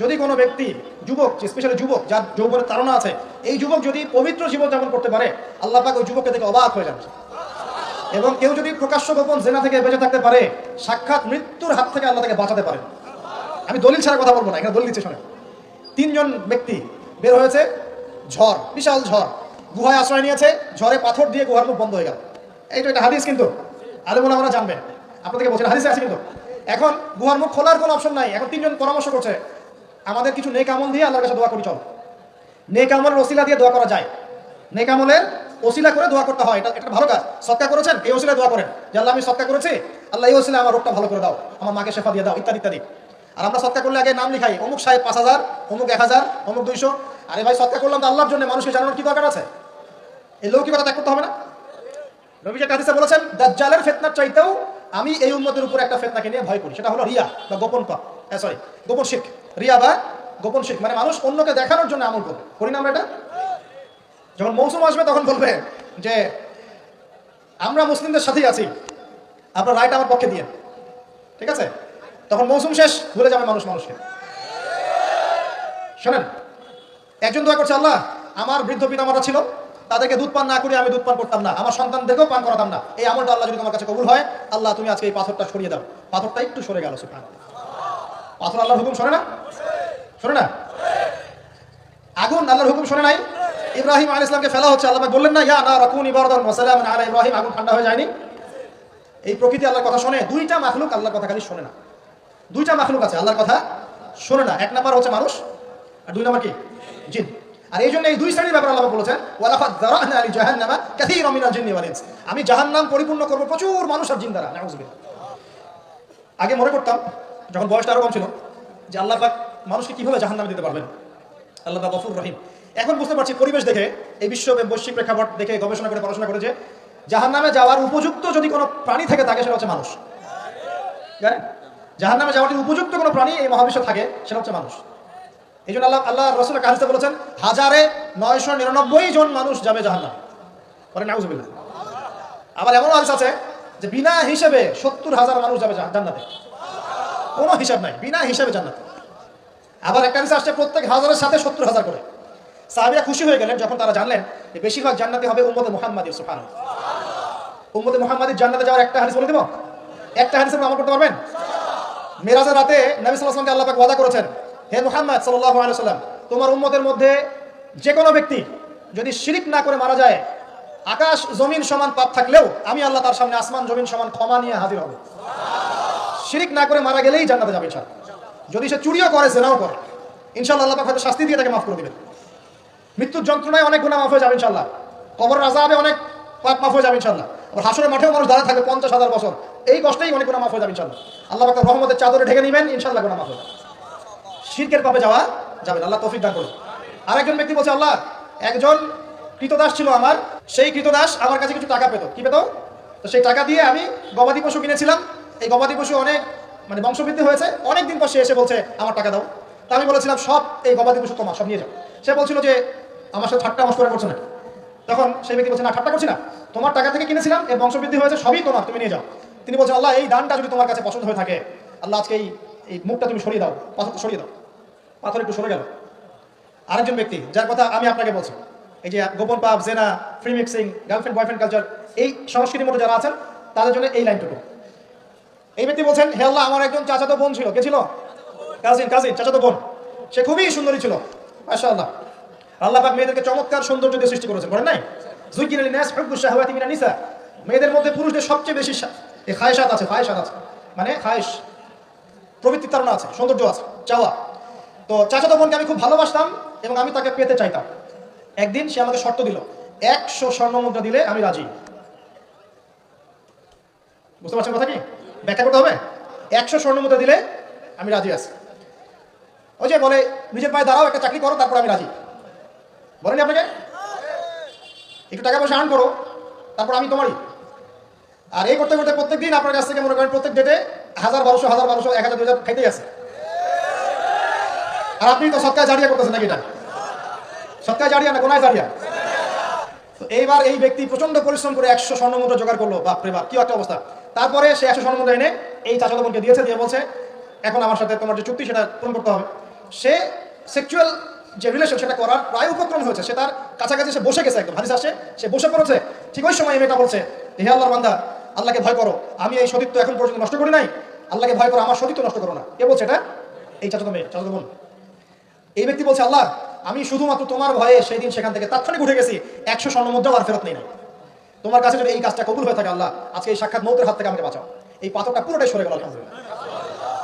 যদি কোনো ব্যক্তি যুবক স্পেশালি যুবক, যার যৌবনের তাড়না আছে, এই যুবক যদি পবিত্র জীবন যাপন করতে পারে, আল্লাহ পাক ওই যুবককে দেখে অবাক হয়ে যাবে। এবং কেউ যদি প্রকাশ্য গোপন জেনা থেকে বেঁচে থাকতে পারে, সাক্ষাৎ মৃত্যুর হাত থেকে আল্লাহ তাকে বাঁচাতে পারে আমি দলিল ছাড়া কথা বলব না, এখানে দলিল দিচ্ছে শোনে তিনজন ব্যক্তি বের হয়েছে, ঝড়, বিশাল ঝড়। গুহায় আশ্রয় নিয়েছে, ঝড়ে পাথর দিয়ে গুহার মুখ বন্ধ হয়ে গেল। এইটা একটা হাদিস কিন্তু। আলেমুল আমরা জানবেন। আপনাদেরকে বলছেন হাদিসে আছে কিন্তু। এখন গুহার মুখ খোলার কোনো অপশন নাই। এখন তিনজন পরামর্শ করছে আমাদের কিছু নেক আমল দিয়ে আল্লাহর কাছে দোয়া করি, চল। নেক আমলের ওসিলা দিয়ে দোয়া করা যায়। নেক আমলের ওসিলা করে দোয়া করতে হয়, এটা এটা ভালো কাজ। সৎকা করেছেন, এই ওসিলা দোয়া করেন। যে আল্লাহ, আমি সৎকা করেছি, আল্লাহ, এই ওসিলা আমার রোগটা ভালো করে দাও, আমার মাকে শেফা দিয়ে দাও, ইত্যাদি ইত্যাদি। আর আমরা সৎকা করলে আগে নাম লিখাই, অমুক সাহেব পাঁচ হাজার, অমুক এক হাজার, অমুক দুইশো। আরে ভাই সৎকা করলাম তো আল্লাহর জন্য, মানুষকে জানানোর কি দরকার আছে? এই লৌকিকতা ত্যাগ করতে হবে না? নবী যে হাদিসে বলেছেন, দাজ্জালের ফেতনার চাইতেও আমি এই উম্মতের উপর একটা ফেতনাকে নিয়ে ভয় করি। সেটা হলো রিয়া, বা গোপন পাপ। হ্যাঁ সরি গোপন শিখ রিয়া বা গোপন শিখ মানে মানুষ অন্যকে দেখানোর জন্য আমল করে করি না আমরা এটা? যখন মৌসুম আসবে তখন বলবে যে, আমরা মুসলিমদের সাথেই আছি। আপনার রায়টা আমার পক্ষে দিয়ে। ঠিক আছে? তখন মৌসুম শেষ, ভুলে যাবে মানুষ মানুষকে। শোনেন, একজন দোয়া করছে, আল্লাহ, আমার বৃদ্ধ পিতামাতা ছিল, তাদেরকে দুধ পান না করে আমি দুধ পান করতাম না, আমার সন্তানদেরকেও পান করাতাম না। এই আমলটা আল্লাহ যদি তোমার কাছে কবুল হয়, আল্লাহ তুমি আজকে এই পাথরটা সরিয়ে দাও। পাথরটা একটু সরে গেল সুফান পাথর আল্লাহর হুকুম শোনে না? শোনে না? আগুন আল্লাহর হুকুম শোনে নাই? ইব্রাহিম আল ইসলামকে ফেলা হচ্ছে, আল্লাহ বললেন না, ইয়া না রাকুন ইবারদান ওয়াসালাম আলা ইব্রাহিম। আগুন ঠান্ডা হয়ে যায়নি। এই প্রকৃতি আল্লাহর কথা শোনে, দুইটা মাখলুক আল্লাহর কথা খালি শোনে না। দুইটা মাখলুক আছে আল্লাহর কথা শোনে না। এক নাম্বার হচ্ছে মানুষ, আর দুই নাম্বার কি? জিন। আর এই জন্য এই দুই শ্রেণির ব্যাপারে আল্লাহ বলেছেন ওয়ালাফাত যারাহনা আলি জাহান্নামা কাসীরা মিনাল জিন্নি ওয়াল ইনস। আমি জাহান্নাম পরিপূর্ণ করব প্রচুর মানুষ আর জিন দ্বারা আগে মনে করতাম যখন বয়সটা আরও কম ছিল, যে আল্লাহ পাক মানুষকে কীভাবে জাহান্নামে দিতে পারবেন? আল্লাহ পাক গফুর রহিম। এখন বুঝতে পারছি পরিবেশ দেখে, এই বিশ্ব বৈশ্বিক প্রেক্ষাপট দেখে গবেষণা করে পড়াশোনা করে যে, জাহান্নামে যাওয়ার উপযুক্ত যদি কোনো প্রাণী থাকে, তাকে সেটা হচ্ছে মানুষ। জানেন? জাহান্নামে যাওয়ার উপযুক্ত কোনো প্রাণী এই মহাবিশ্বে থাকে, সেটা হচ্ছে মানুষ। এই জন্য আল্লাহ আল্লাহ রসুল কাহিসে বলেছেন, হাজারে নয়শো নিরানব্বই জন মানুষ যাবে জাহান্নাম। বলে নাউজুবিল্লাহ আবার এমন হাদিস আছে যে বিনা হিসেবে সত্তর হাজার মানুষ যাবে জাহ- জান্নাতে কোনো হিসাব নাই, বিনা হিসাবে জান্নাতে। আবার একটা হাদিস আসছে, প্রত্যেক হাজারের সাথে সত্তর হাজার করে। সাহাবিরা খুশি হয়ে গেলেন যখন তারা জানলেন যে বেশিরভাগ জান্নাতি হবে উম্মতে মুহাম্মাদির সুফান উম্মতে মুহাম্মাদির জান্নাতে যাওয়ার একটা হাদিস বলে দেব? একটা হাদিসের আমল করতে পারবেন? মেরাজের রাতে নবী আলাইহি আল্লাহ পাক ওয়াদা করেছেন, হে মুহাম্মদ সাল্লাল্লাহু আলাইহি সাল্লাম তোমার উম্মতের মধ্যে যে কোনো ব্যক্তি যদি শিরিক না করে মারা যায়, আকাশ জমিন সমান পাপ থাকলেও আমি আল্লাহ তার সামনে আসমান জমিন সমান ক্ষমা নিয়ে হাজির হব। শিরিক না করে মারা গেলেই জান্নাতে যাবে ইনশাআল্লাহ যদি সে চুরিও করে, জেনাও করে। ইনশাআল্লাহ আল্লাহ হয়তো শাস্তি দিয়ে তাকে মাফ করে দিবেন। মৃত্যুর যন্ত্রণায় অনেক গুণা মাফ হয়ে যাবে ইনশাল্লাহ কবর আজাবে অনেক পাপ মাফ হয়ে যাবে ইনশাল্লাহ আবার হাসরের মাঠেও মানুষ দাঁড়া থাকবে পঞ্চাশ হাজার বছর। এই কষ্টেই অনেক গুণা মাফ হয়ে যাবে ইনশাল্লাহ আল্লাহ পাক রহমতের চাদরে ঢেকে নেবেন ইনশাল্লাহ গুণা মাফ হয়ে যাবে। শিরকের পাপে যাওয়া যাবে আল্লাহ তৌফিক দান করুন। আরেকজন ব্যক্তি বলছে, আল্লাহ, একজন কৃতদাস ছিল আমার, সেই কৃতদাস আমার কাছে কিছু টাকা পেত। কি পেত? তো সেই টাকা দিয়ে আমি গবাদি পশু কিনেছিলাম। এই গবাদি পশু অনেক মানে বংশবৃদ্ধি হয়েছে অনেক দিন পর সে এসে বলছে, আমার টাকা দাও। তা আমি বলেছিলাম, সব এই গবাদি পশু তোমার, সব নিয়ে যাও। সে বলছিল যে, আমার সাথে ঠাট্টা মস্করা করছে না তখন সেই ব্যক্তি বলছে, না, ঠাট্টা করছি না। তোমার টাকা থেকে কিনেছিলাম, এর বংশবৃদ্ধি হয়েছে, সবই তোমার, তুমি নিয়ে যাও। তিনি বলছেন, আল্লাহ, এই দানটা যদি তোমার কাছে পছন্দ হয়ে থাকে, আল্লাহ, আজকে এই এই মুখটা তুমি সরিয়ে দাও পাথর সরিয়ে দাও। পাথর একটু সরে গেল। আরেকজন ব্যক্তি, যার কথা আমি আপনাকে বলছি, এই যে গোপন পাপ, জেনা, free mixing, girlfriend, boyfriend culture, এই সংস্কৃতির মধ্যে যারা আছেন, তাদের জন্য এই লাইনটুকু। এই ব্যক্তি বলছেন, হে আল্লাহ, আমার একজন চাচাতো বোন ছিল। কে ছিল? কাজিন কাজিন, চাচাতো বোন। সে খুবই সুন্দরী ছিল মাশা আল্লাহ আল্লাহ পাক মেয়েদেরকে চমৎকার সৌন্দর্য দিয়ে সৃষ্টি করেছেন, বলেন নাই? জুইকিন নাস হুব্বু শাহওয়াতি মিনান নিসা। মেয়েদের মধ্যে পুরুষদের সবচেয়ে বেশি এই খায়সাত আছে ফায়সাত আছে। মানে খায়েশ প্রবৃত্তির তারা আছে, সৌন্দর্য আছে, চাওয়া। তো চাচাতো বোনকে আমি খুব ভালোবাসতাম এবং আমি তাকে পেতে চাইতাম। একদিন সে আমাকে শর্ত দিল, একশো স্বর্ণ মুদ্রা দিলে আমি রাজি। বুঝতে পারছেন কথা কি? ব্যাখ্যা করতে হবে? একশো স্বর্ণ মুদ্রা দিলে আমি রাজি আছি। ওই যে বলে, নিজের পায়ে দাঁড়াও, একটা চাকরি করো, তারপর আমি রাজি। বলেনি আপনাকে? একটু টাকা পয়সা আর্ন করো, তারপর আমি তোমারই। আর এই করতে করতে প্রত্যেক দিন আপনার কাছ থেকে মনে করেন প্রত্যেক ডেটে হাজার বারোশো হাজার বারোশো, এক হাজার দু হাজার খাইতেই আছে। আর আপনি তো সৎকায় জারিয়া করতেছেন নাকি এটা? সৎকায় জারিয়া না কোনায় জারিয়া? তো এইবার এই ব্যক্তি প্রচণ্ড পরিশ্রম করে একশো স্বর্ণমুদ্রা জোগাড় করল, বাপরে বাপ, কি একটা অবস্থা। তারপরে সে একশো স্বর্ণমুদ্রা এনে এই চাচাতো বোনকে দিয়েছে, দিয়ে বলছে, এখন আমার সাথে তোমার যে চুক্তি, সেটা পূরণ করতে হবে। সে সেক্সুয়াল যে রিলেশন সেটা করার প্রায় উপক্রম হয়েছে। সে তার কাছাকাছি সে বসে গেছে একদম, হাদিস আসে সে বসে পড়েছে। ঠিক ওই সময় মেয়েটা বলছে, হে আল্লাহর বান্দা, আল্লাহকে ভয় করো। আমি এই সতীত্ব এখন পর্যন্ত নষ্ট করি নাই। আল্লাহকে ভয় করো, আমার সতীত্ব নষ্ট করো না। কে বলছে এটা? এই চাচাতো মেয়ে চাচাতো বোন। এই ব্যক্তি বলছে, আল্লাহ, আমি শুধুমাত্র তোমার ভয়ে সেই দিন সেখান থেকে তাৎক্ষণিক উঠে গেছি। একশো স্বর্ণ মুদ্রাও আর ফেরত নেই না তোমার কাছে যদি এই কাজটা কবুল হয়ে থাকে আল্লাহ, আজকে এই সাক্ষাৎ মৌতের হাত থেকে আমাকে বাঁচাও। এই পাথরটা পুরোটাই সরে গেল, আলহামদুলিল্লাহ।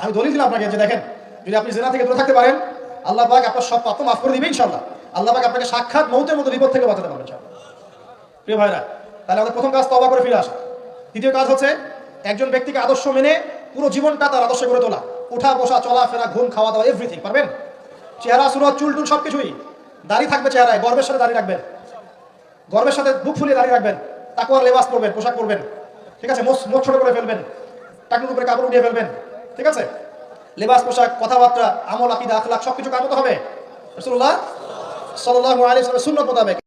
আমি দলিল দিলাম আপনাকে যে দেখেন, যদি আপনি জেনা থেকে দূরে থাকতে পারেন, আল্লাহ পাক আপনার সব পাপ মাফ করে দিবে ইনশাল্লাহ আল্লাহ পাক আপনাকে সাক্ষাৎ মৌতের মতো বিপদ থেকে বাঁচাতে পারবেন প্রিয় ভাইরা, তাহলে আমাদের প্রথম কাজ তবা করে ফিরে আসা। দ্বিতীয় কাজ হচ্ছে, একজন ব্যক্তিকে আদর্শ মেনে পুরো জীবনটা তার আদর্শ করে তোলা। উঠা, বসা, চলা, ফেরা, ঘুম, খাওয়া, দাওয়া এভরিথিং পারবেন? চেহারা, সুরত, চুল টুল সব কিছুই দাড়ি থাকবে চেহারায়, গর্বের সাথে দাঁড়িয়ে রাখবেন। গর্বের সাথে বুক ফুলিয়ে দাঁড়িয়ে রাখবেন। তাকুয়ার লেবাস পরবেন, পোশাক পরবেন। ঠিক আছে? মোট ছোট করে ফেলবেন। টাকুর উপরে কাপড় উঠিয়ে ফেলবেন। ঠিক আছে? লেবাস, পোশাক, কথাবার্তা, আমল, আকিদা, আখলাখ, সবকিছু কার মতো হবে? রসুল্লাহ সাল্লাহ আলী সুন্নত মোতাবেক।